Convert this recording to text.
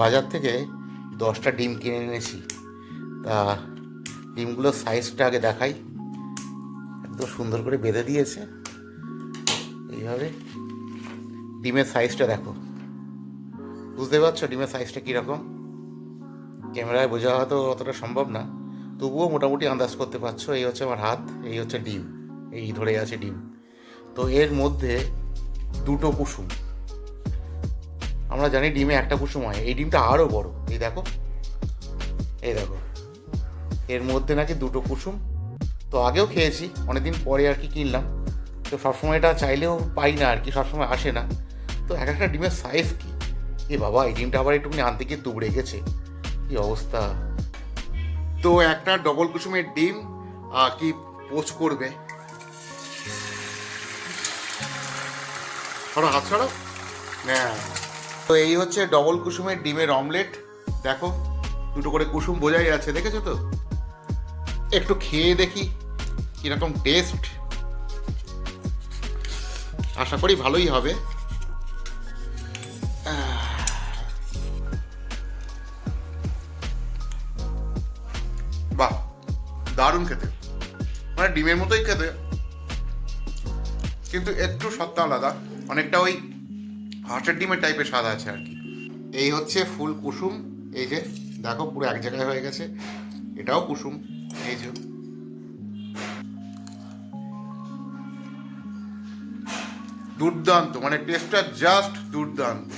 বাজার থেকে দশটা ডিম কিনে এনেছি। তা ডিমগুলোর সাইজটা আগে দেখাই। একদম সুন্দর করে বেঁধে দিয়েছে। এইভাবে ডিমের সাইজটা দেখো। বুঝতে পারছ ডিমের সাইজটা কীরকম? ক্যামেরায় বোঝা হয়তো অতটা সম্ভব না। তবুও মোটামুটি আন্দাজ করতে পারছ, এই হচ্ছে আমার হাত, এই হচ্ছে ডিম, এই ধরে আছে ডিম। তো এর মধ্যে দুটো কুসুম। আমরা জানি ডিমে একটা কুসুম হয়। এই ডিমটা আরও বড়। এই দেখো। এই দেখো। এর মধ্যে নাকি দুটো কুসুম। তো আগেও খেয়েছি, অনেকদিন পরে আর কি কিনলাম। তো সবসময় এটা চাইলেও পাই না আর কি, সবসময় আসে না। তো এক একটা ডিমের সাইজ কি? এ বাবা, এই ডিমটা আবার একটুখানি আনতে গিয়ে তুবড়ে গেছে। কি অবস্থা? তো একটা ডবল কুসুমের ডিম কি পোচ করবে? হাত সরো না তো এই হচ্ছে ডবল কুসুমের ডিমের অমলেট দেখো, দুটো করে কুসুম বোঝাই যাচ্ছে, দেখেছ তো? একটু খেয়ে দেখি কীরকম টেস্ট আশা করি ভালোই হবে। বাহ, দারুণ খেতে। মানে ডিমের মতোই খেতে। কিন্তু একটু সত্তা আলাদা। অনেকটা ওই হাঁসের ডিমের টাইপের স্বাদ আছে আর কি। এই হচ্ছে ফুল কুসুম, এই যে দেখো পুরো এক জায়গায় হয়ে গেছে, এটাও কুসুম, এই যে। দুর্দান্ত মানে টেস্টটা জাস্ট দুর্দান্ত।